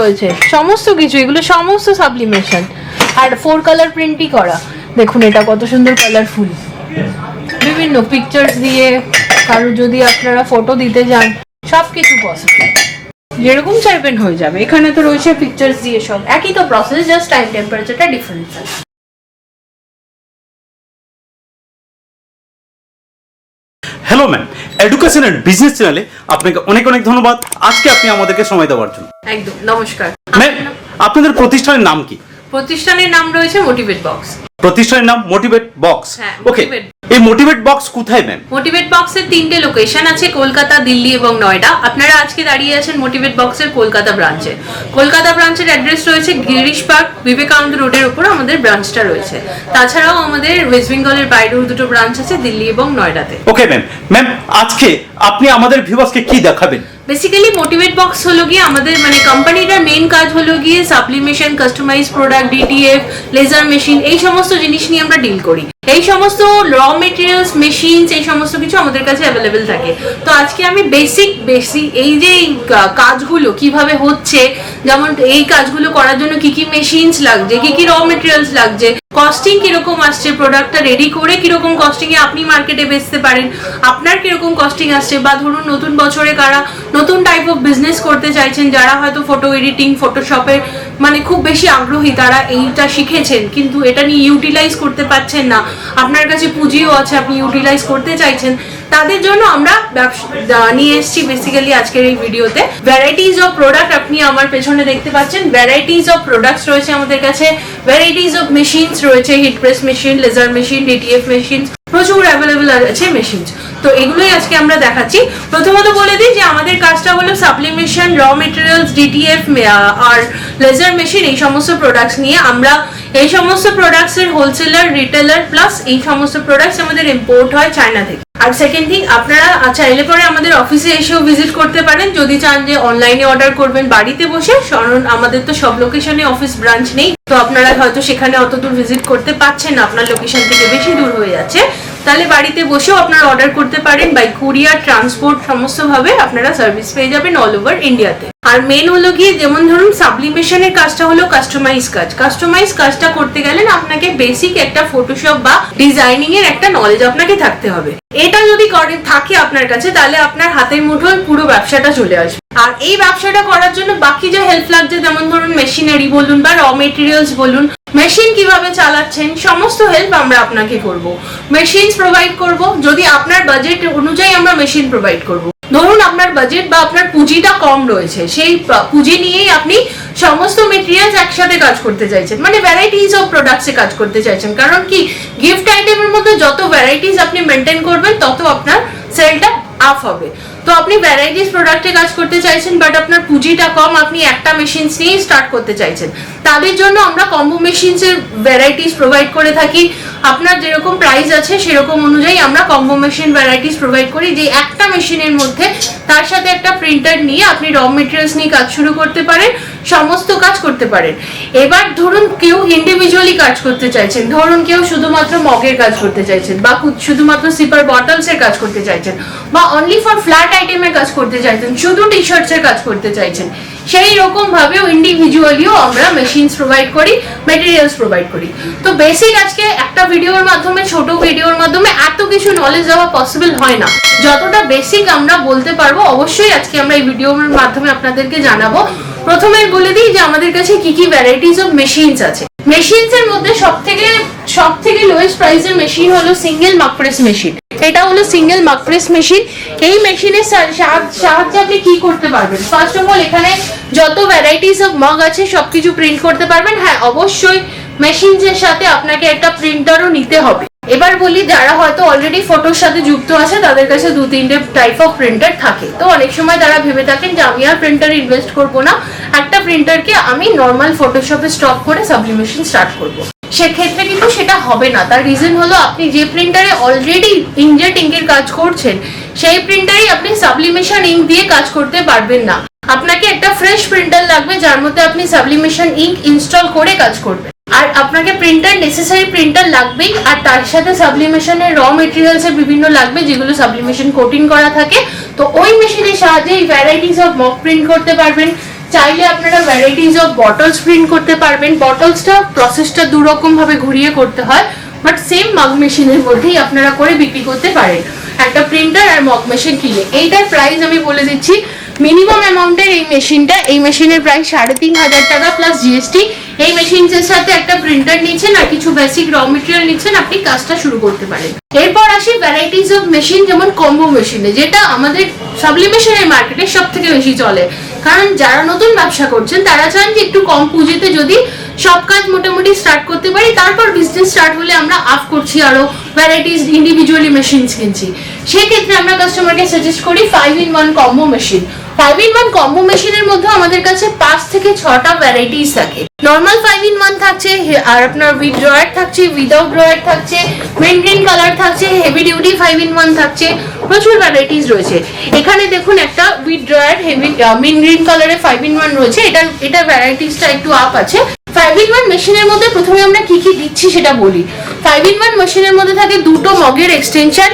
রয়েছে, সমস্ত কিছু, এগুলো সমস্ত সাবলিমেশন আর ফোর কালার প্রিন্টই করা, দেখুন এটা কত সুন্দর কালারফুল বিভিন্ন পিকচার্স দিয়ে, কারও যদি আপনারা ফটো দিতে যান সব কিছু পসিবল যেরকম চাইবেন হয়ে যাবে, এখানে তো রয়েছে পিকচার দিয়ে সব। একই তো প্রসেস জাস্ট টাইম টেম্পারেচারটা ডিফারেন্স আছে hello ma'am education and business চ্যানেলে আপনাকে অনেক অনেক ধন্যবাদ। আজকে আপনি আমাদেরকে সময় দেওয়ার জন্য। একদম নমস্কার। ম্যাম আপনাদের প্রতিষ্ঠানের নাম কি? প্রতিষ্ঠানের নাম রয়েছে মোটিভেট বক্স প্রতিষ্ঠানের নাম মোটিভেট বক্স ওকে। এই মোটিভেট বক্স কোথায় ম্যাম মোটিভেট বক্সের তিনটে লোকেশন আছে কলকাতা দিল্লি এবং নয়ডা। আপনারা আজকে দাঁড়িয়ে আছেন মোটিভেট বক্সের কলকাতা ব্রাঞ্চে কলকাতা ব্রাঞ্চের অ্যাড্রেস রয়েছে গিরিশ পার্ক বিবেকানন্দ রোডের উপর আমাদের ব্রাঞ্চটা রয়েছে। তাছাড়াও আমাদের ওয়েস্ট বেঙ্গলের বাইরেও দুটো ব্রাঞ্চ আছে দিল্লি এবং নয়ডাতে। ওকে ম্যাম ম্যাম আজকে আপনি আমাদের ভিউয়ার্সকে কি দেখাবেন? বেসিক্যালি মোটিভেট বক্স হলো গিয়ে আমাদের মানে কোম্পানিটার মেন কাজ হলো গিয়ে sublimation customize product DTF laser machine এই সমস্ত জিনিস নিয়ে আমরা ডিল করি। এই সমস্ত র মেটেরিয়ালস মেশিনস এই সমস্ত কিছু আমাদের কাছে অ্যাভেলেবেল থাকে। তো আজকে আমি বেসিক বেসিক এই যে কাজগুলো কীভাবে হচ্ছে, যেমন এই কাজগুলো করার জন্য কি কি মেশিনস লাগছে, কি কি র মেটেরিয়ালস লাগছে কস্টিং কীরকম আসছে প্রোডাক্টটা রেডি করে কীরকম কস্টিং এ আপনি মার্কেটে বেচতে পারেন, আপনার কীরকম কস্টিং আসছে, বা ধরুন নতুন বছরে কারা নতুন টাইপ অফ বিজনেস করতে চাইছেন, যারা হয়তো ফটো এডিটিং ফটোশপের মানে খুব বেশি আগ্রহী তারা এইটা শিখেছেন, কিন্তু এটা নিয়ে ইউটিলাইজ করতে পারছেন না। আপনার কাছে পুঁজিও আছে, আপনি ইউটিলাইজ করতে চাইছেন। তাদের জন্য আমরা নিয়ে এসেছি বেসিক্যালি আজকের এই ভিডিওতে। ভ্যারাইটিস অফ প্রোডাক্ট আপনি আমার পেছনে দেখতে পাচ্ছেন। ভ্যারাইটিস অফ প্রোডাক্টস রয়েছে আমাদের কাছে। ভ্যারাইটিস অফ মেশিনস রয়েছে heat press machine laser machine DTF machine প্রচুর অ্যাভেলেবেল আছে মেশিন তো এগুলোই আজকে আমরা দেখাচ্ছি। প্রথমত বলে দিই যে আমাদের কাজটা হলো সাপ্লিমেশন র মেটেরিয়ালস ডিটিএফ আর লেজার মেশিন এই সমস্ত প্রোডাক্টস নিয়ে। আমরা এই সমস্ত প্রোডাক্টসের হোলসেলার রিটেলার প্লাস এই সমস্ত প্রোডাক্টস আমাদের ইম্পোর্ট হয় চায়না থেকে। আর সেকেন্ড থিং আপনারা চাইলে পরে আমাদের অফিসে এসেও ভিজিট করতে পারেন। যদি চান যে অনলাইনে অর্ডার করবেন বাড়িতে বসে, কারণ আমাদের তো সব লোকেশনে অফিস ব্রাঞ্চ নেই। তো আপনারা হয়তো সেখানে অত দূর ভিজিট করতে পারছেন, আপনার লোকেশন থেকে বেশি দূর হয়ে যাচ্ছে। তাহলে বাড়িতে বসেও আপনারা অর্ডার করতে পারেন বাই কুরিয়ার ট্রান্সপোর্ট সমস্ত ভাবে আপনারা সার্ভিস পেয়ে যাবেন অল ওভার ইন্ডিয়াতে আর মেন হলো গিয়ে যেমন ধরুন সাবলিমেশনের কাজটা হলো কাস্টমাইজ কাজ। কাস্টমাইজ কাজটা করতে গেলে আপনাকে বেসিক একটা ফটোশপ বা ডিজাইনিং এর একটা নলেজ আপনাকে থাকতে হবে। এটা যদি করেন, থাকে আপনার কাছে, তাহলে আপনার হাতের মুঠোয় পুরো ব্যবসাটা চলে আসবে। আর এই ব্যবসাটা করার জন্য বাকি যে হেল্প লাগছে, যেমন ধরুন মেশিনারি বলুন বা র মেটেরিয়ালস বলুন মেশিন কীভাবে চালাচ্ছেন, সমস্ত হেল্প আমরা আপনাকে করব। মেশিনস প্রোভাইড করব, যদি আপনার বাজেট অনুযায়ী আমরা মেশিন প্রোভাইড করব। ধরুন আপনার বাজেট বা আপনার পুঁজিটা কম রয়েছে, সেই পুঁজি নিয়েই আপনি সমস্ত মেটেরিয়ালস একসাথে কাজ করতে চাইছেন মানে ভ্যারাইটিস অফ প্রোডাক্টসে কাজ করতে চাইছেন। কারণ কি গিফট আইটেমের মধ্যে যত ভ্যারাইটিস আপনি মেনটেন করবেন, তত আপনার সেলটা আপ হবে তো আপনি ভ্যারাইটিস প্রোডাক্টে কাজ করতে চাইছেন বাট আপনার পুঁজিটা কম, আপনি একটা মেশিনস নিয়েই স্টার্ট করতে চাইছেন। তাদের জন্য আমরা কম্বো মেশিনসের ভ্যারাইটিস প্রোভাইড করে থাকি। আপনার যেরকম প্রাইস আছে, সেরকম অনুযায়ী আমরা কম্বো মেশিন ভ্যারাইটিস প্রোভাইড করি, যে একটা মেশিনের মধ্যে তার সাথে একটা প্রিন্টার নিয়ে আপনি র মেটেরিয়ালস নিয়ে কাজ শুরু করতে পারেন, সমস্ত কাজ করতে পারেন। এবার ধরুন কেউ ইন্ডিভিজুয়ালি কাজ করতে চাইছেন, ধরুন কেউ শুধুমাত্র মগের কাজ করতে চাইছেন, বা শুধুমাত্র সিপার বটলসের কাজ করতে চাইছেন, বা অনলি ফর ফ্ল্যাট আইটেমের কাজ করতে চাইছেন, শুধু টি শার্টস এর কাজ করতে চাইছেন। সেই রকম ভাবেও ইন্ডিভিজুয়ালিও আমরা মেশিনস প্রোভাইড করি মেটেরিয়ালস প্রোভাইড করি। তো বেসিক আজকে একটা ভিডিওর মাধ্যমে, ছোট ভিডিওর মাধ্যমে এত কিছু নলেজ দেওয়া পসিবল হয় না। যতটা বেসিক আমরা বলতে পারব, অবশ্যই আজকে আমরা এই ভিডিওর মাধ্যমে আপনাদেরকে জানাব। প্রথমে বলে দিই যে আমাদের কাছে কি কি ভ্যারাইটিস অফ মেশিনস আছে। মেশিনস এর মধ্যে সব থেকে সব থেকে লোয়েস্ট প্রাইসের মেশিন হলো সিঙ্গেল মাকপ্রেস মেশিন এটা হলো সিঙ্গেল মাকপ্রেস মেশিন এই মেশিনের সাহায্যে আপনি কি করতে পারবেন? ফার্স্ট অফ অল এখানে যত ভ্যারাইটিস অফ মগ আছে, সবকিছু প্রিন্ট করতে পারবেন। হ্যাঁ অবশ্যই মেশিনস এর সাথে আপনাকে একটা প্রিন্টারও নিতে হবে। এবার বলি, যারা হয়তো অলরেডি ফটোর সাথে যুক্ত আছে, তাদের কাছে দু তিনটে টাইপ অফ প্রিন্টার থাকে। তো অনেক সময় তারা ভেবে থাকেন যে, আমি আর প্রিন্টার ইনভেস্ট করব না। একটা প্রিন্টারকে আমি নর্মাল ফটোশপে স্টপ করে সাবলিমেশন স্টার্ট করব। সেক্ষেত্রে কিন্তু সেটা হবে না। তার রিজন হলো আপনি যে প্রিন্টারে অলরেডি ইনজেট ইঙ্কের কাজ করছেন, সেই প্রিন্টারই আপনি সাবলিমেশন ইঙ্ক দিয়ে কাজ করতে পারবেন না। আপনাকে একটা ফ্রেশ প্রিন্টার লাগবে, যার মধ্যে আপনি সাবলিমেশন ইঙ্ক ইনস্টল করে কাজ করবেন। আর আপনাকে প্রিন্টার নেসেসারি প্রিন্টার লাগবেই, আর তার সাথে সাবলিমেশনের র মেটেরিয়ালস এর বিভিন্ন লাগবে, যেগুলো সাবলিমেশন কোটিং করা থাকে। তো ওই মেশিনের সাহায্যে এই ভ্যারাইটিস অফ মক প্রিন্ট করতে পারবেন। চাইলে আপনারা ভ্যারাইটিস অফ বটলস প্রিন্ট করতে পারবেন। বটলসটা প্রসেসটা দু রকম ভাবে ঘুরিয়ে করতে হয় বাট সেম মাগ মেশিনের মধ্যেই আপনারা করে বিক্রি করতে পারেন। একটা প্রিন্টার আর মগ মেশিন কিনে। এইটার প্রাইস আমি বলে দিচ্ছি মিনিমাম অ্যামাউন্টের এই মেশিনটা এই মেশিনের প্রাইস সাড়ে তিন হাজার টাকা প্লাস জিএসটি এই মেশিনসের সাথে একটা প্রিন্টার নিচ্ছেন আর কিছু বেসিক র মেটেরিয়াল নিচ্ছেন, আপনি কাজটা শুরু করতে পারেন। এরপর আসি ভ্যারাইটিস অফ মেশিন যেমন কম্বো মেশিনে যেটা আমাদের সাবলিমেশনের মার্কেটে সব থেকে বেশি চলে। কারণ যারা নতুন ব্যবসা করছেন, তারা চান যে একটু কম পুঁজিতে যদি সব কাজ মোটামুটি স্টার্ট করতে পারি, তারপর বিজনেস স্টার্ট হলে আমরা আপ করছি আরও ভ্যারাইটিস ইন্ডিভিজুয়ালি মেশিনস কিনছি। সেক্ষেত্রে আমরা কাস্টমারকে সাজেস্ট করি five in one combo machine five in one combo মেশিনের মধ্যে আমাদের কাছে পাঁচ থেকে ছটা ভ্যারাইটিস থাকে। নর্মাল ফাইভ ইন ওয়ান থাকছে আর আপনার উইথ ড্রয়ার থাকছে উইদাউট ড্রয়ার থাকছে মেন গ্রিন কালার থাকছে heavy duty five in one থাকছে, প্রচুর ভ্যারাইটিস রয়েছে। এখানে দেখুন একটা with drawer heavy main green কালারে ফাইভ ইন ওয়ান রয়েছে। এটা এটা ভ্যারাইটিসটা একটু আপ আছে। ফাইভ ইন ওয়ান মেশিনের মধ্যে প্রথমে আমরা কি কি দিচ্ছি সেটা বলি। ফাইভ ইন ওয়ান মেশিনের মধ্যে থাকে দুটো মগের এক্সটেনশন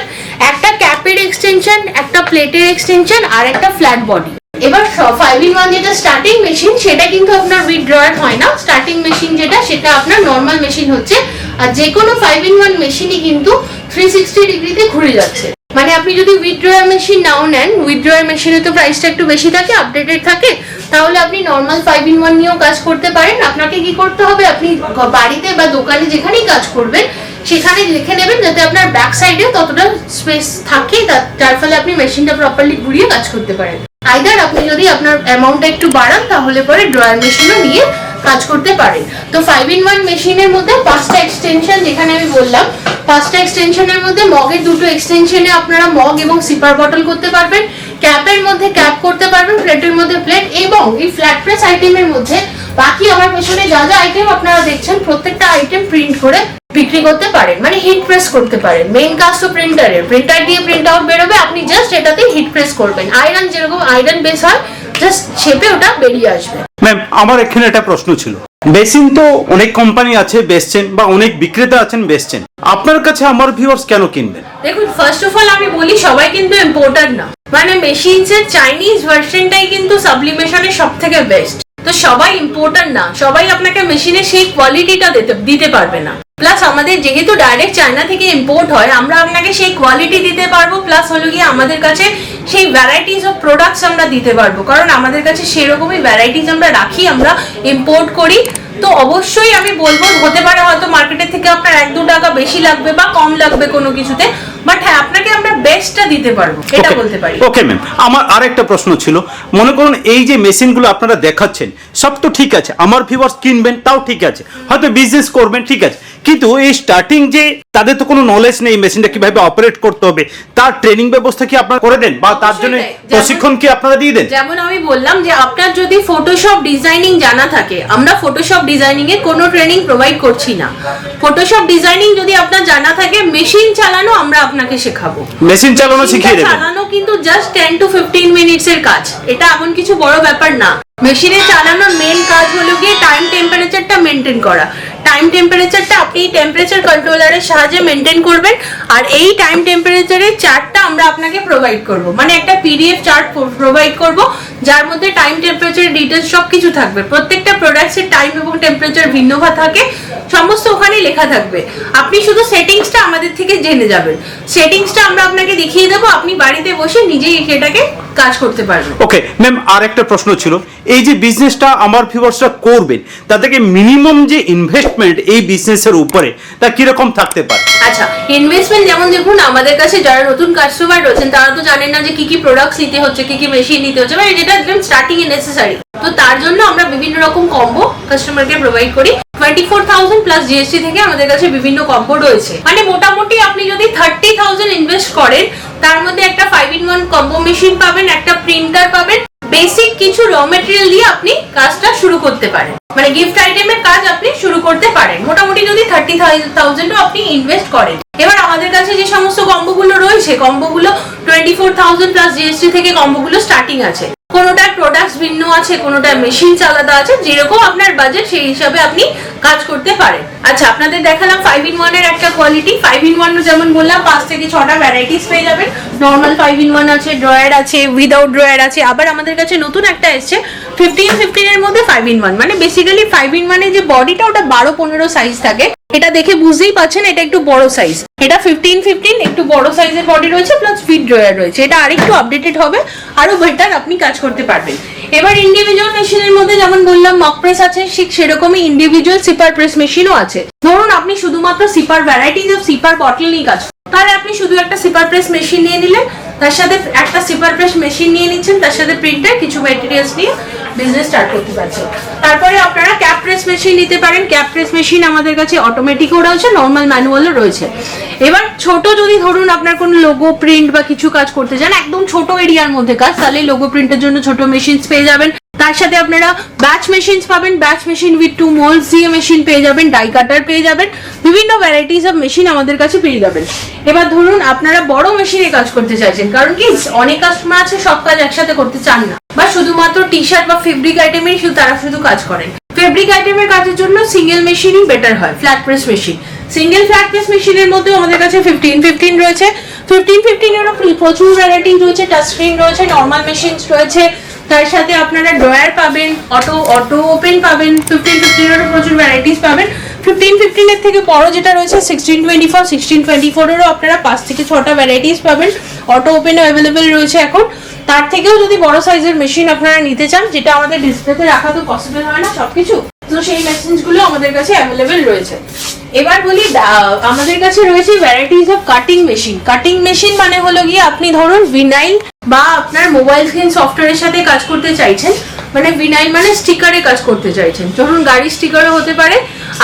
একটা ক্যাপের এক্সটেনশন একটা প্লেটের এক্সটেনশন আর একটা ফ্ল্যাট বডি এবার ফাইভ ইন ওয়ান যেটা স্টার্টিং মেশিন সেটা কিন্তু আপনার উইথ ড্রয়ার হয় না। স্টার্টিং মেশিন যেটা, সেটা আপনার নর্মাল মেশিন হচ্ছে। আর যে কোনো ফাইভ ইন ওয়ান মেশিনই কিন্তু থ্রি সিক্সটি ডিগ্রিতে ঘুরে যাচ্ছে। মানে আপনি যদি উইথড্রয়ার মেশিন নাও নেন উইথড্রয়ার মেশিনে তো প্রাইসটা একটু বেশি থাকে আপডেটেড থাকে, তাহলে আপনি নর্মাল ফাইভ ইন ওয়ান নিয়েও কাজ করতে পারেন। আপনাকে কি করতে হবে? আপনি বাড়িতে বা দোকানে যেখানেই কাজ করবেন সেখানে লিখে নেবেন যাতে আপনার ব্যাক সাইডে ততটা স্পেস থাকে যার ফলে আপনি মেশিনটা প্রপারলি ঘুরিয়ে কাজ করতে পারেন। আইদার আপনি যদি আপনার অ্যামাউন্টটা একটু বাড়ান, তাহলে পরে ড্রয়ার মেশিনও নিয়ে কাজ করতে পারেন। তো ফাইভ ইন ওয়ান মেশিনের মধ্যে পাঁচটা এক্সটেনশন যেখানে আমি বললাম, পাঁচটা এক্সটেনশনের মধ্যে মগের দুটো এক্সটেনশনে আপনারা মগ এবং সিপার বটল করতে পারবেন। ক্যাপের মধ্যে ক্যাপ করতে পারবেন প্লেটের মধ্যে প্লেট এবং এই ফ্ল্যাট প্রেস আইটেমের মধ্যে বাকি আমার পেছনে যা যা আইটেম আপনারা দেখছেন, প্রত্যেকটা আইটেম প্রিন্ট করে বিক্রি করতে পারেন মানে হিট প্রেস করতে পারেন। মেইন কাজ তো প্রিন্টারের প্রিন্টার দিয়ে প্রিন্ট আউট বেরোবে আপনি জাস্ট এটাতে হিট প্রেস করবেন। আয়রন যেরকম আয়রন বেস হয় জাস্ট ছেপে ওটা বেরিয়ে আসবে। ম্যাম আমার এখানে একটা প্রশ্ন ছিল। বেসিন তো অনেক কোম্পানি আছে বেচছেন বা অনেক বিক্রেতা আছেন বেচছেন আপনার কাছে আমার ভিউয়ার্স কেন কিনবেন? দেখুন ফার্স্ট অফ অল আমি বলি সবাই কিন্তু ইম্পোর্টার না। মানে মেশিনস এর চাইনিজ ভার্সনটাই কিন্তু সাবলিমেশনের সব থেকে বেস্ট তো সবাই ইম্পোর্টার না। সবাই আপনাকে মেশিনে সেই কোয়ালিটিটা দিতে দিতে পারবে না। প্লাস আমাদের যেহেতু ডাইরেক্ট চায়না থেকে ইম্পোর্ট হয় আমরা আপনাকে সেই কোয়ালিটি দিতে পারব প্লাস হলো গিয়ে আমাদের কাছে সেই ভ্যারাইটিস অফ প্রোডাক্টস আমরা দিতে পারব। কারণ আমাদের কাছে সেরকমই ভ্যারাইটিস আমরা রাখি আমরা ইম্পোর্ট করি। তো অবশ্যই আমি বলব হতে পারে হয়তো মার্কেটের থেকে আপনার এক দু টাকা বেশি লাগবে বা কম লাগবে কোনো কিছুতে বাট হ্যাঁ আপনাকে আমরা বেস্টটা দিতে পারব এটা বলতে পারি। ওকে ম্যাম আমার আরেকটা প্রশ্ন ছিল মনে করুন এই যে মেশিনগুলো আপনারা দেখাচ্ছেন সব তো ঠিক আছে আমার ভিউয়ার্স কিনবেন তাও ঠিক আছে। হয়তো বিজনেস করবেন ঠিক আছে। কিন্তু এই স্টার্টিং যে তাদের তো কোনো নলেজ নেই মেশিনটা কীভাবে অপারেট করতে হবে তার ট্রেনিং ব্যবস্থা কি আপনারা করে দেন? বা তার জন্য প্রশিক্ষণ কি আপনারা দিয়ে দেন? যেমন আমি বললাম যে আপনার যদি ফটোশপ ডিজাইনিং জানা থাকে আমরা ফটোশপ ডিজাইনিং এর কোনো ট্রেনিং প্রোভাইড করছি না। ফটোশপ ডিজাইনিং যদি আপনার জানা থাকে মেশিন চালানো আমরা আপনাকে শেখাবো। মেশিন চালানো শিখিয়ে দেবেন। চালানো কিন্তু just ten to fifteen minutes এর কাজ। এটা এমন কিছু বড় ব্যাপার না। মেশিনে চালানোর মেন কাজ হলো গিয়ে টাইম টেম্পারেচারটা মেনটেন করা। টাইম টেম্পারেচারটা আপনি টেম্পারেচার কন্ট্রোলারের সাহায্যে মেনটেন করবেন, আর এই টাইম টেম্পারেচারের চার্টটা আমরা আপনাকে প্রোভাইড করব। মানে একটা পিডিএফ চার্ট প্রোভাইড করব, যার মধ্যে টাইম টেম্পারেচার ডিটেলস সব কিছু থাকবে। প্রত্যেকটা প্রোডাক্টসের টাইম এবং টেম্পারেচার ভিন্নভা থাকে, সমস্ত ওখানে লেখা থাকবে। আপনি শুধু সেটিংসটা আমাদের থেকে জেনে যাবেন। সেটিংসটা আমরা আপনাকে দেখিয়ে দেবো, আপনি বাড়িতে বসে নিজেই এটাকে কাজ করতে পারবেন। ওকে ম্যাম আর একটা প্রশ্ন ছিল। এই যে বিজনেসটা আমার ভিউয়ার্সরা করবেন, তাদেরকে মিনিমাম যে ইনভেস্টমেন্ট এই বিজনেসের উপরে, তা কীরকম থাকতে পারে? আচ্ছা ইনভেস্টমেন্ট যেমন দেখুন, আমাদের কাছে যারা নতুন কাস্টমার রয়েছেন, তারা তো জানেন না যে কি কি প্রোডাক্টস নিতে হচ্ছে, কি কি মেশিন নিতে হচ্ছে মানে যেটা একদম স্টার্টিং এ নেসেসারি তো তার জন্য আমরা বিভিন্ন রকম কম্বো কাস্টমারকে প্রোভাইড করি। Twenty four thousand plus GST থেকে আমাদের কাছে বিভিন্ন কম্বো রয়েছে। মানে মোটামুটি আপনি যদি থার্টি থাউজেন্ড ইনভেস্ট করেন, তার মধ্যে একটা five in one combo machine পাবেন, একটা প্রিন্টার পাবেন বেসিক কিছু র মেটেরিয়াল দিয়ে আপনি কাজটা শুরু করতে পারেন। মানে গিফট আইটেমের কাজ আপনি শুরু করতে পারেন। মোটামুটি যদি থার্টি থাউজেন্ডও আপনি ইনভেস্ট করেন। এবার আমাদের কাছে যে সমস্ত কম্বোগুলো রয়েছে, কম্বোগুলো twenty four thousand plus GST থেকে কম্বোগুলো স্টার্টিং আছে। কোনোটার প্রোডাক্টস ভিন্ন আছে কোনোটার মেশিন আলাদা আছে, যেরকম আপনার বাজেট সেই হিসাবে আপনি কাজ করতে পারেন। আচ্ছা আপনাদের দেখালাম ফাইভ ইন ওয়ানের একটা কোয়ালিটি ফাইভ ইন ওয়ান যেমন বললাম, পাঁচ থেকে ছটা ভ্যারাইটিস পেয়ে যাবেন। নর্মাল ফাইভ ইন ওয়ান আছে ড্রয়ার আছে উইদাউট ড্রয়ার আছে। আবার আমাদের কাছে নতুন একটা এসছে ফিফটিন ফিফটিনের মধ্যে ফাইভ ইন ওয়ান মানে বেসিক্যালি ফাইভ ইন ওয়ানের যে বডিটা ওটা বারো পনেরো সাইজ থাকে। এটা দেখে বুঝতেই পাচ্ছেন, এটা একটু বড় সাইজ এটা ফিফটিন ফিফটিন একটু বড় সাইজের বডি রয়েছে প্লাস ফিট ড্রয়ার রয়েছে। এটা আরেকটু আপডেটেড হবে। আরও বেটার আপনি কাজ করতে পারবেন এবার ইন্ডিভিজুয়াল মেশিনের মধ্যে যেমন বললাম মক প্রেস আছে, ঠিক সেরকমই ইন্ডিভিজুয়াল সিপার প্রেস মেশিনও আছে ধরুন, আপনি শুধুমাত্র sipper varieties of sipper bottle নিয়ে কাজ। তাহলে আপনি শুধু একটা সিপার প্রেস মেশিন নিয়ে নিলেন, তার সাথে একটা সিপার প্রেস মেশিন নিয়ে নিচ্ছেন, তার সাথে প্রিন্টার কিছু ম্যাটেরিয়ালস নিয়ে বিজনেস স্টার্ট করতে পারছেন। তারপরে আপনারা ক্যাপ প্রেস মেশিন নিতে পারেন। ক্যাপ প্রেস মেশিন আমাদের কাছে অটোমেটিকও রয়েছে নর্মাল ম্যানুয়ালও রয়েছে। এবার ছোট যদি ধরুন আপনার কোনো লোগো প্রিন্ট বা কিছু কাজ করতে চান, একদম ছোট এরিয়ার মধ্যে কাজ, তাহলে লোগো প্রিন্টের জন্য ছোট মেশিনস পেয়ে যাবেন। তার সাথে আপনারা ব্যাচ মেশিনস পাবেন badge machine with two moulds দিয়ে মেশিন পেয়ে যাবেন ডাই কাটার পেয়ে যাবেন, বিভিন্ন ভ্যারাইটিস অফ মেশিন আমাদের কাছে পেয়ে যাবেন। এবার ধরুন আপনারা বড় মেশিনে কাজ করতে চাইছেন, কারণ কি, অনেক কাস্টমার আছে, সব কাজ একসাথে করতে চান না। বা শুধুমাত্র টি শার্ট বা ফেব্রিক আইটেমেই শুধু তারা শুধু কাজ করেন। ফেব্রিক আইটেমের কাজের জন্য সিঙ্গেল মেশিনই বেটার হয় flat press machine single flat press মেশিনের মধ্যে আমাদের কাছে ফিফটিন ফিফটিন রয়েছে। ফিফটিন ফিফটিনেরও প্রচুর ভ্যারাইটি রয়েছে টাচ স্ক্রিন রয়েছে নর্মাল মেশিন রয়েছে। তার সাথে আপনারা ড্রয়ার পাবেন, অটো অটো ওপেন পাবেন ফিফটিন ফিফটিনেরও প্রচুর ভ্যারাইটিস পাবেন। ফিফটিন ফিফটিনের থেকে বড় যেটা রয়েছে sixteen twenty four sixteen twenty ফোরেরও আপনারা পাঁচ থেকে ছটা ভ্যারাইটিস পাবেন। অটো ওপেনও অ্যাভেলেবেল রয়েছে এখন। তার থেকেও যদি বড় সাইজের মেশিন আপনারা নিতে চান, যেটা আমাদের ডিসপ্লেতে রাখা তো পসিবল হয় না সবকিছু, তো সেই মেশিনগুলো আমাদের কাছে অ্যাভেলেবেল রয়েছে। এবার বলি আমাদের কাছে রয়েছে varieties of cutting machine cutting machine মানে হলো গিয়ে আপনি ধরুন ভিনাইল বা আপনার মোবাইল স্ক্রিন সফটওয়্যারের সাথে কাজ করতে চাইছেন মানে ভিনাইল মানে স্টিকারে কাজ করতে চাইছেন। ধরুন গাড়ির স্টিকারও হতে পারে,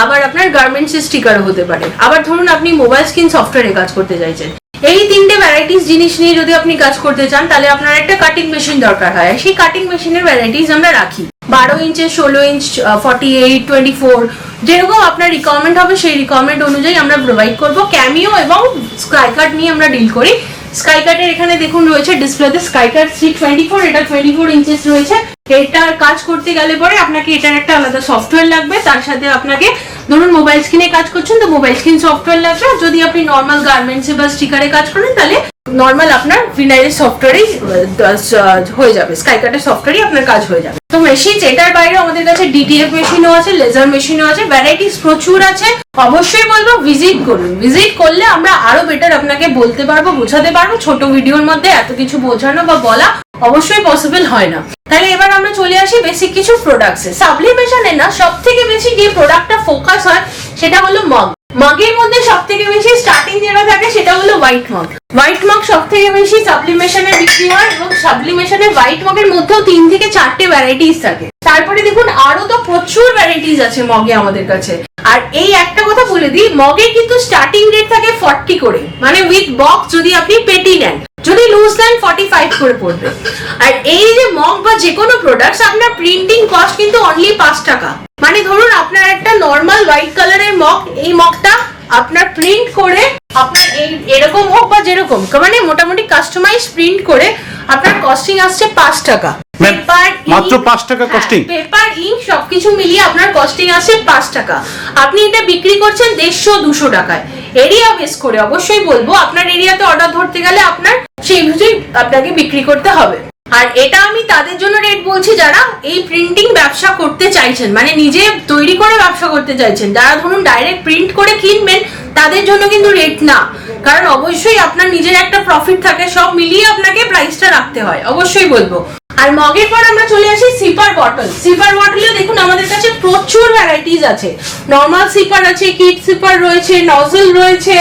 আবার আপনার গার্মেন্টসের স্টিকারও হতে পারে। আবার ধরুন আপনি মোবাইল স্ক্রিন সফটওয়্যারে কাজ করতে চাইছেন। এই তিনটে ভ্যারাইটিস জিনিস নিয়ে যদি আপনি কাজ করতে চান, তাহলে আপনার একটা কাটিং মেশিন দরকার হয়। সেই কাটিং মেশিনের ভ্যারাইটিস আমরা রাখি। বারো ইঞ্চের ষোলো inch forty eight twenty four যেরকম আপনার রিকোয়ারমেন্ট হবে, সেই রিকোয়ারমেন্ট অনুযায়ী আমরা প্রোভাইড করব। ক্যামিও এবং স্কাই কাট নিয়ে আমরা ডিল করি। স্কাই এর এখানে দেখুন রয়েছে ডিসপ্লেতে স্কাই থ্রি টোয়েন্টি ফোর এটা টোয়েন্টি ফোর ইঞ্চেস রয়েছে। এটার কাজ করতে গেলে পরে আপনাকে এটার একটা আলাদা সফটওয়্যার লাগবে, তার সাথে আপনাকে ধরুন মোবাইল স্ক্রিনে কাজ করছেন, তো মোবাইল স্ক্রিন সফটওয়্যার লাগবে। যদি আপনি নর্মাল গার্মেন্টসে বা স্টিকারে কাজ করেন, তাহলে নর্মাল আপনার ভিনাইলের সফটওয়্যারই হয়ে যাবে। স্কাইকাটের সফটওয়্যারই আপনার কাজ হয়ে যাবে। তো মেশিন এটার বাইরে আমাদের কাছে ডিটিএফ মেশিনও আছে লেজার মেশিনও আছে ভ্যারাইটিস প্রচুর আছে। অবশ্যই বলব ভিজিট করুন। ভিজিট করলে আমরা আরও বেটার আপনাকে বলতে পারব, বোঝাতে পারব। ছোট ভিডিওর মধ্যে এত কিছু বোঝানো বা বলা অবশ্যই পসিবল হয় না। তাহলে এবার আমরা চলে আসি বেসিক কিছু প্রোডাক্টসে সাবলিমেশনে না সব থেকে বেশি যে প্রোডাক্টটা ফোকাস হয়, সেটা হলো মগ মগের মধ্যে সব থেকে বেশি স্টার্টিং যেটা থাকে সেটা হলো হোয়াইট মগ হোয়াইট মগ সব থেকে বেশি সাবলিমেশনে বিক্রি হয় এবং সাবলিমেশনে হোয়াইট মগের মধ্যেও তিন থেকে চারটে ভ্যারাইটিস থাকে। তারপরে দেখুন আরও তো প্রচুর ভ্যারাইটিস আছে মগে আমাদের কাছে। আর এই একটা কথা বলে দিই মগের কিন্তু স্টার্টিং রেট থাকে ফর্টি করে। মানে উইথ বক্স যদি আপনি পেটি নেন, যদি লুজ দেন ফর্টি ফাইভ করে পড়বে। আর এই যে মগ বা যে কোনো প্রোডাক্টস আপনার প্রিন্টিং কস্ট কিন্তু অনলি পাঁচ টাকা। মানে ধরুন আপনার একটা নর্মাল হোয়াইট কালারের মগ এই মগটা আপনার প্রিন্ট করে আপনার এই এরকম হোক বা যেরকম মানে মোটামুটি কাস্টমাইজ প্রিন্ট করে আপনার কস্টিং আসছে পাঁচ টাকা। Ma'am, মাত্র পাঁচ টাকা costing? পেপার ইঙ্ক সবকিছু মিলিয়ে আপনার কস্টিং আসে পাঁচ টাকা। আপনি এটা বিক্রি করছেন দেড়শো দুশো টাকায়। এরিয়া বেস করে অবশ্যই বলব আপনার এরিয়াতে অর্ডার ধরতে গেলে আপনার সেই বুঝেই আপনাকে বিক্রি করতে হবে। আর এটা আমি তাদের জন্য রেট বলছি যারা এই প্রিন্টিং ব্যবসা করতে চাইছেন মানে নিজে তৈরি করে ব্যবসা করতে চাইছেন, যারা ধরুন ডাইরেক্ট প্রিন্ট করে কিনবেন, তাদের জন্য কিন্তু রেট না। কারণ অবশ্যই আপনার নিজের একটা প্রফিট থাকে, সব মিলিয়ে আপনাকে প্রাইসটা রাখতে হয়, অবশ্যই বলব। আর মগের পর আমরা চলে আসি সিপার বটল সিপার বটলেও দেখুন আমাদের কাছে প্রচুর ভ্যারাইটিস আছে। নর্মাল সিপার আছে কিট সিপার রয়েছে নজল রয়েছে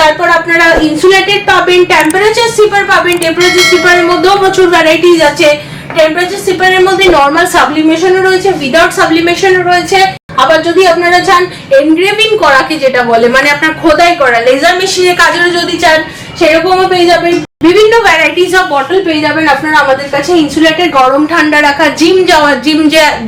তারপর আপনারা ইনসুলেটেড পাবেন টেম্পারেচার সিপার পাবেন টেম্পারেচার সিপারের মধ্যেও প্রচুর ভ্যারাইটিজ আছে। টেম্পারেচার সিপারের মধ্যে নর্মাল সাবলিমেশনও রয়েছে উইদাউট সাবলিমেশনও রয়েছে। আবার যদি আপনারা চান এনগ্রেভিং করাকে যেটা বলে মানে আপনার খোদাই করা লেজার মেশিনে কাজেরও যদি চান সেরকমও পেয়ে যাবেন। বিভিন্ন ভ্যারাইটিস অফ বটল পেয়ে যাবেন আপনারা আমাদের কাছে। ইনসুলেটেড গরম, ঠান্ডা রাখা জিম যাওয়া জিম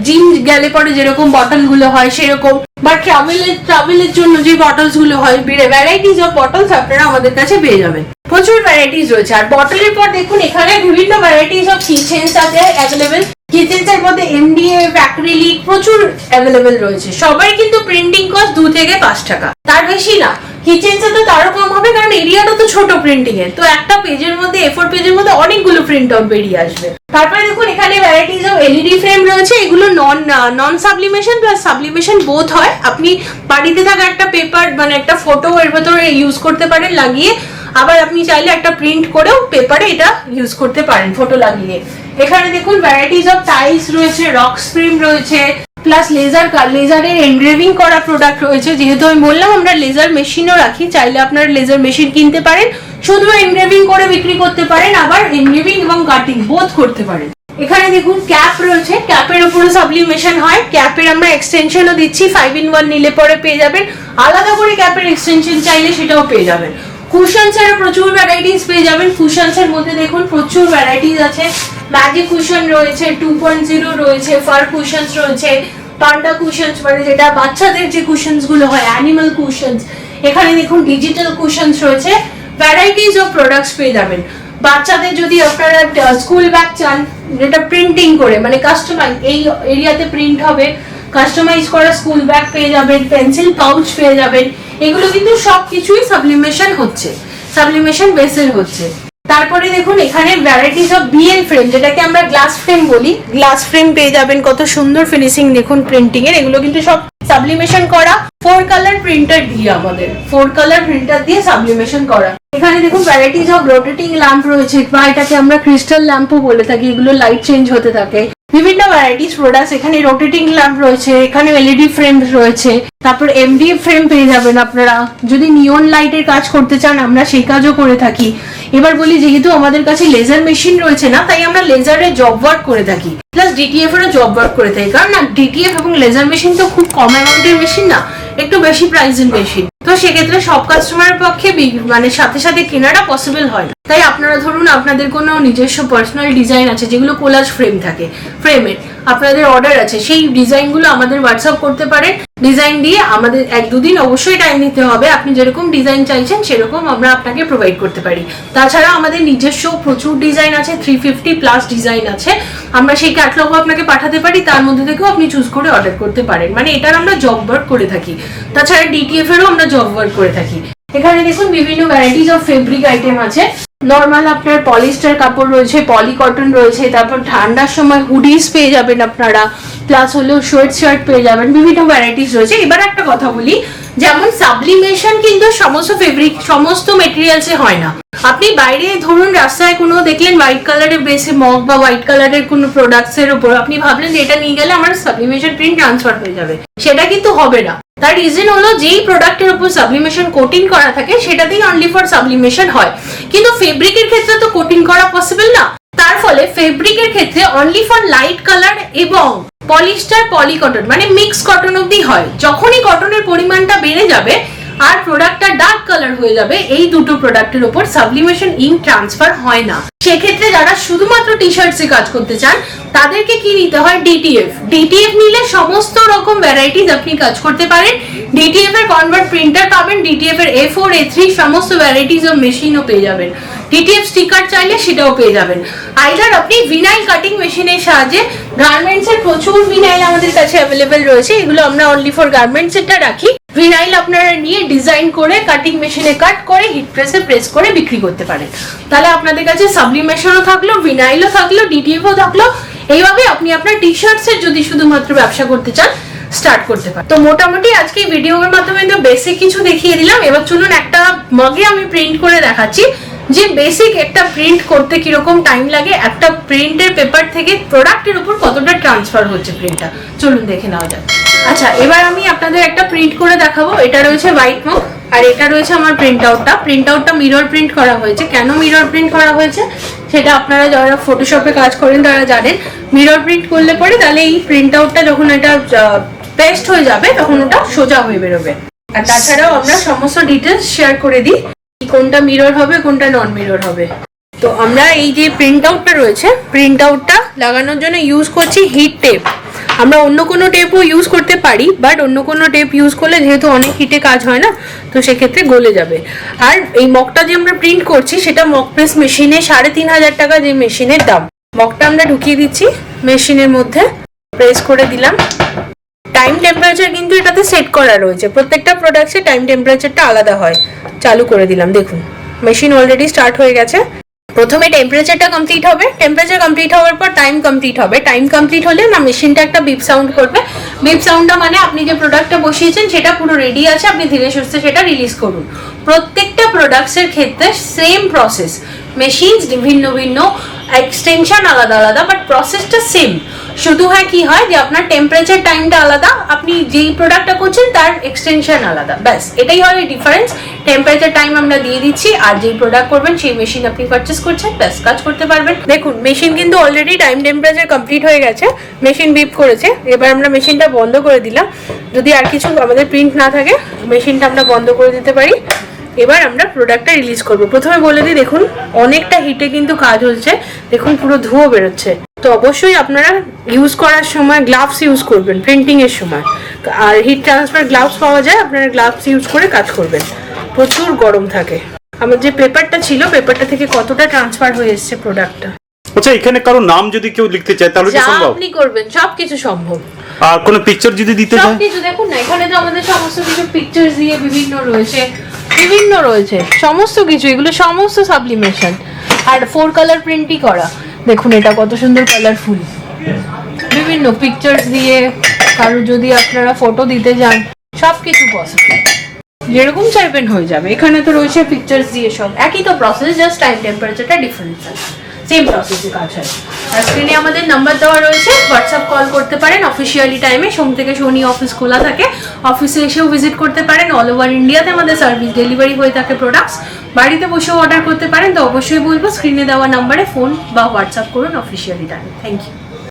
জিম গেলে পরে যেরকম বটলগুলো হয় সেরকম। বা ট্রাভেলের ট্রাভেলের জন্য যে বটলসগুলো হয় ভ্যারাইটিস অফ বটলস আপনারা আমাদের কাছে পেয়ে যাবেন। প্রচুর ভ্যারাইটিস রয়েছে। আর বটলের পর দেখুন, এখানে বিভিন্ন ভ্যারাইটিস অফ কিচেন্স আছে অ্যাভেলেবেল কিচেন্স এর মধ্যে এমডিএফ অ্যাক্রিলিক প্রচুর অ্যাভেলেবেল রয়েছে। সবাই কিন্তু প্রিন্টিং কস্ট দু থেকে পাঁচ টাকা। তার বেশি না। কিচেন্সে তো তারও কম হবে, কারণ এরিয়াটা তো ছোট প্রিন্টিং এর। তো একটা পেজের মধ্যে এফোর পেজের মধ্যে অনেকগুলো প্রিন্ট আউট বেরিয়ে আসবে। তারপরে দেখুন, এখানে ভ্যারাইটিস অফ এলইডি ফ্রেম রয়েছে। এগুলো non non sublimation plus sublimation both হয়। আপনি বাড়িতে থাকা একটা পেপার মানে একটা ফটো এর ভেতরে ইউজ করতে পারেন লাগিয়ে। আবার আপনি চাইলে একটা প্রিন্ট করেও পেপারে এটা ইউজ করতে পারেন ফটো লাগিয়ে। এখানে দেখুন ভ্যারাইটিস অফ টাইলস রয়েছে রক স্প্রিম রয়েছে প্লাস লেজার লেজারের এনগ্রেভিং করা প্রোডাক্ট রয়েছে। যেহেতু আমি বললাম আমরা লেজার মেশিনও রাখি, চাইলে আপনারা লেজার মেশিন কিনতে পারেন, শুধু এনগ্রেভিং করে বিক্রি করতে পারেন, আবার এনগ্রেভিং এবং কাটিং বোধ করতে পারেন। এখানে দেখুন ক্যাপ রয়েছে ক্যাপের উপরে সাবলিমেশন হয়। ক্যাপের আমরা এক্সটেনশনও দিচ্ছি ফাইভ ইন ওয়ান নিলে পরে পেয়ে যাবেন। আলাদা করে ক্যাপের এক্সটেনশন চাইলে সেটাও পেয়ে যাবেন। কুশনস ছাড়া প্রচুর ভ্যারাইটিস পেয়ে যাবেন। কুশনস এর মধ্যে দেখুন, প্রচুর ভ্যারাইটিস আছে। ম্যাজিক কুশন রয়েছে টু পয়েন্ট জিরো রয়েছে ফার কুশনস রয়েছে পান্ডা কুশনস মানে যেটা বাচ্চাদের যে কুশনসগুলো হয় অ্যানিমাল কুশনস এখানে দেখুন ডিজিটাল কুশনস রয়েছে। ভ্যারাইটিস অফ প্রোডাক্টস পেয়ে যাবেন। বাচ্চাদের যদি আপনারা স্কুল ব্যাগ চান, যেটা প্রিন্টিং করে মানে কাস্টমাইজ এই এরিয়াতে প্রিন্ট হবে। কাস্টমাইজ করা স্কুল ব্যাগ পেয়ে যাবেন পেন্সিল পাউচ পেয়ে যাবেন। এগুলো কিন্তু সব কিছুই সাবলিমেশন হচ্ছে সাবলিমেশন বেসের হচ্ছে। তারপরে দেখুন, এখানে ভ্যারাইটিস অফ বিএল ফ্রেম যেটাকে আমরা গ্লাস ফ্রেম বলি। গ্লাস ফ্রেম পেয়ে যাবেন, কত সুন্দর ফিনিশিং দেখুন প্রিন্টিং এর। এগুলো কিন্তু সব সাবলিমেশন করা। ফোর কালার প্রিন্টার দিয়ে আমাদের ফোর কালার প্রিন্টার দিয়ে সাবলিমেশন করা। এখানে দেখুন ভ্যারাইটিস অফ রোটেটিং ল্যাম্প রয়েছে, বা এটাকে আমরা ক্রিস্টাল ল্যাম্পও বলে থাকি, এগুলো লাইট চেঞ্জ হতে থাকে। বিভিন্ন ভ্যারাইটিস প্রোডাক্টস এখানে রোটেটিং ল্যাম্প রয়েছে, এখানে এলইডি ফ্রেম রয়েছে, তারপর এমডি ফ্রেম পেয়ে যাবেন আপনারা। যদি নিয়ন লাইটের কাজ করতে চান, আমরা সেই কাজও করে থাকি। এবার বলি, যেহেতু আমাদের কাছে লেজার মেশিন রয়েছে না, তাই আমরা লেজারে জব ওয়ার্ক করে থাকি। প্লাস ডিটিএফ এরও জব ওয়ার্ক করে থাকি। কারণ না ডিটিএফ এবং লেজার মেশিন তো খুব কম অ্যামাউন্টের মেশিন না, একটু বেশি প্রাইসের মেশিন তো সেক্ষেত্রে সব কাস্টমারের পক্ষে মানে সাথে সাথে কেনাটা পসিবল হয় না। তাই আপনারা ধরুন আপনাদের কোনো নিজস্ব পার্সোনাল ডিজাইন আছে, যেগুলো কোলাজ ফ্রেম থাকে ফ্রেমের আপনাদের অর্ডার আছে, সেই ডিজাইনগুলো আমাদের হোয়াটসঅ্যাপ করতে পারেন। ডিজাইন দিয়ে আমাদের এক দুদিন অবশ্যই টাইম নিতে হবে, আপনি যেরকম ডিজাইন চাইছেন সেরকম আমরা আপনাকে প্রোভাইড করতে পারি। তাছাড়া আমাদের নিজস্ব প্রচুর ডিজাইন আছে থ্রি ফিফটি প্লাস ডিজাইন আছে, আমরা সেই ক্যাটলগও আপনাকে পাঠাতে পারি, তার মধ্যে থেকেও আপনি চুজ করে অর্ডার করতে পারেন। মানে এটার আমরা জব ওয়ার্ক করে থাকি। তাছাড়া ডিটিএফ এরও আমরা জব ওয়ার্ক করে থাকি। এখানে দেখুন বিভিন্ন ভ্যারাইটিস অফ ফেব্রিক আইটেম আছে। নর্মাল আপনার পলিস্টার কাপড় রয়েছে পলি কটন রয়েছে, তারপর ঠান্ডার সময় হুডিস পেয়ে যাবেন আপনারা প্লাস হলেও শোয়েট শার্ট পেয়ে যাবেন, বিভিন্ন ভ্যারাইটিস রয়েছে। এবার একটা কথা বলি, যেমন সাবলিমেশন কিন্তু সমস্ত ফেব্রিক সমস্ত মেটেরিয়ালসে হয় না। আপনি বাইরে, ধরুন রাস্তায় কোনো দেখলেন হোয়াইট কালারের বেসে মগ বা হোয়াইট কালারের কোনো প্রোডাক্টসের উপর, আপনি ভাবলেন যে এটা নিয়ে গেলে আমার সাবলিমেশন প্রিন্ট ট্রান্সফার হয়ে যাবে। সেটা কিন্তু হবে না। তার রিজন হলো যেই প্রোডাক্টের উপর সাবলিমেশন কোটিং করা থাকে, সেটাতেই অনলি ফর সাবলিমেশন হয়। কিন্তু ফেব্রিকের ক্ষেত্রে তো কোটিং করা পসিবল না। তার ফলে ফেব্রিকের ক্ষেত্রে অনলি ফর লাইট কালার এবং পলিস্টার পলি কটন মানে মিক্স কটন অব্দি হয়। যখনই কটনের পরিমাণটা বেড়ে যাবে আর প্রোডাক্টটা ডার্ক কালার হয়ে যাবে, এই দুটো প্রোডাক্টের উপর সাবলিমেশন ইঙ্ক ট্রান্সফার হয় না। সেক্ষেত্রে যারা শুধুমাত্র টি শার্টসে কাজ করতে চান, তাদেরকে কি নিতে হয়? ডিটিএফ ডিটিএফ নিলে সমস্ত রকম ভ্যারাইটিস আপনি কাজ করতে পারেন। ডিটিএফ এর কনভার্ট প্রিন্টার পাবেন ডিটিএফ এর এ ফোর এ থ্রি সমস্ত ভ্যারাইটিস অফ মেশিনও পেয়ে যাবেন। ডিটিএফ স্টিকার চাইলে সেটাও পেয়ে যাবেন। আইদার আপনি ভিনাইল কাটিং মেশিনের সাহায্যে গার্মেন্টস এর প্রচুর ভিনাইল আমাদের কাছে অ্যাভেলেবেল রয়েছে, এগুলো আমরা অনলি ফর গার্মেন্টস এরটা রাখি। ভিনাইল আপনারা নিয়ে ডিজাইন করে কাটিং মেশিনে কাট করে হিট প্রেসে প্রেস করে বিক্রি করতে পারেন। তাহলে আপনাদের কাছে সাবলিমেশনও থাকল ভিনাইলও থাকল ডিটিএফও থাকল। এইভাবে আপনি আপনার টি শার্টসের যদি শুধুমাত্র ব্যবসা করতে চান স্টার্ট করতে পারেন। তো মোটামুটি আজকে ভিডিওর মাধ্যমে বেসিক কিছু দেখিয়ে দিলাম। এবার চলুন একটা মগে আমি প্রিন্ট করে দেখাচ্ছি। যে বেসিক একটা প্রিন্ট করতে কীরকম টাইম লাগে, একটা প্রিন্টের পেপার থেকে প্রোডাক্টের উপর কতটা ট্রান্সফার হচ্ছে প্রিন্টটা চলুন দেখে নেওয়া যাক। আচ্ছা এবার আমি আপনাদের একটা প্রিন্ট করে দেখাবো। এটা রয়েছে হোয়াইট মুখ আর এটা রয়েছে আমার প্রিন্ট আউটটা প্রিন্ট আউটটা মিরর প্রিন্ট করা হয়েছে। কেন মিরর প্রিন্ট করা হয়েছে? সেটা আপনারা যারা ফটোশপে কাজ করেন, তারা জানেন। মিরর প্রিন্ট করলে পরে তাহলে এই প্রিন্ট আউটটা যখন এটা পেস্ট হয়ে যাবে, তখন ওটা সোজা হয়ে বেরোবে। আর তাছাড়াও আমরা সমস্ত ডিটেলস শেয়ার করে দিই। কোনটা মিরর হবে, কোনটা নন মিরর হবে। তো আমরা এই যে প্রিন্ট আউটটা রয়েছে প্রিন্ট আউটটা লাগানোর জন্য ইউজ করছি হিট টেপ আমরা অন্য কোনো টেপও ইউজ করতে পারি বাট অন্য কোনো টেপ ইউজ করলে যেহেতু অনেক হিটে কাজ হয় না, তো সেক্ষেত্রে গলে যাবে। আর এই মকটা যে আমরা প্রিন্ট করছি, সেটা মক প্রেস মেশিনে সাড়ে তিন হাজার টাকা যে মেশিনের দাম। মকটা আমরা ঢুকিয়ে দিচ্ছি মেশিনের মধ্যে। প্রেস করে দিলাম। টাইম টেম্পারেচার কিন্তু এটাতে সেট করা রয়েছে। প্রত্যেকটা প্রোডাক্টসে টাইম টেম্পারেচারটা আলাদা হয়। চালু করে দিলাম, দেখুন। মেশিন অলরেডি স্টার্ট হয়ে গেছে। প্রথমে টেম্পারেচারটা কমপ্লিট হবে। টেম্পারেচার কমপ্লিট হওয়ার পর টাইম কমপ্লিট হবে। টাইম কমপ্লিট হলে না মেশিনটা একটা বিপ সাউন্ড করবে। বিপ সাউন্ডটা মানে আপনি যে প্রোডাক্টটা বসিয়েছেন, সেটা পুরো রেডি আছে, আপনি ধীরে সুস্থে সেটা রিলিজ করুন। প্রত্যেকটা প্রোডাক্টসের ক্ষেত্রে সেম প্রসেস মেশিনস ভিন্ন ভিন্ন এক্সটেনশন আলাদা আলাদা বাট প্রসেসটা সেম শুধু হয় কি হয় যে আপনার টেম্পারেচার টাইমটা আলাদা, আপনি যেই প্রোডাক্টটা করছেন তার এক্সটেনশন আলাদা। ব্যাস, এটাই হয় ডিফারেন্স টেম্পারেচার টাইম আমরা দিয়ে দিচ্ছি, আর যেই প্রোডাক্ট করবেন, সেই মেশিন আপনি পারচেস করছেন, ব্যাস, কাজ করতে পারবেন। দেখুন মেশিন কিন্তু অলরেডি টাইম টেম্পারেচার কমপ্লিট হয়ে গেছে মেশিন বিপ করেছে, এবার আমরা মেশিনটা বন্ধ করে দিলাম। যদি আর কিছু আমাদের প্রিন্ট না থাকে মেশিনটা আমরা বন্ধ করে দিতে পারি। এবার আমরা প্রোডাক্টটা রিলিজ করব। প্রথমে বলে দিই, দেখুন, অনেকটা হিটে কিন্তু কাজ হচ্ছে। দেখুন, পুরো ধুয়ো বেরোচ্ছে। তো অবশ্যই আপনারা ইউজ করার সময় গ্লাভস ইউজ করবেন প্রিন্টিং এর সময়। আর হিট ট্রান্সফার গ্লাভস পাওয়া যায়, আপনারা গ্লাভস ইউজ করে কাজ করবেন। প্রচুর গরম থাকে। আমার যে পেপারটা ছিল পেপারটা থেকে কতটা ট্রান্সফার হয়ে এসছে প্রোডাক্টটা আচ্ছা এখানে কারও নাম যদি কেউ লিখতে চায় তাহলে কি সম্ভব? আপনি করবেন সবকিছু সম্ভব। আর কোনো পিকচার যদি দিতে চায় সবকিছু দেখুন না এখানে তো আমাদের সমস্ত কিছু পিকচার্স দিয়ে বিভিন্ন রয়েছে বিভিন্ন রয়েছে সমস্ত কিছু এগুলো সমস্ত সাবলিমেশন আর ফোর কালার প্রিন্টই করা দেখুন এটা কত সুন্দর কালারফুল বিভিন্ন পিকচার্স দিয়ে কারও যদি আপনারা ফটো দিতে যান সব কিছু পসিবল যেরকম চাইবেন হয়ে যাবে। এখানে তো রয়েছে পিকচার্স দিয়ে সব। একই তো প্রসেস জাস্ট টাইম টেম্পারেচারটা ডিফারেন্স আছে সেম প্রসেসে কাজ হয়। আর স্ক্রিনে আমাদের নাম্বার দেওয়া রয়েছে হোয়াটসঅ্যাপ কল করতে পারেন অফিসিয়ালি টাইমে সোম থেকে শনি অফিস খোলা থাকে। অফিসে এসেও ভিজিট করতে পারেন। অল ওভার ইন্ডিয়াতে আমাদের সার্ভিস ডেলিভারি হয়ে থাকে প্রোডাক্টস বাড়িতে বসেও অর্ডার করতে পারেন। তো অবশ্যই বলব স্ক্রিনে দেওয়া নাম্বারে ফোন বা হোয়াটসঅ্যাপ করুন অফিসিয়ালি টাইমে থ্যাংক ইউ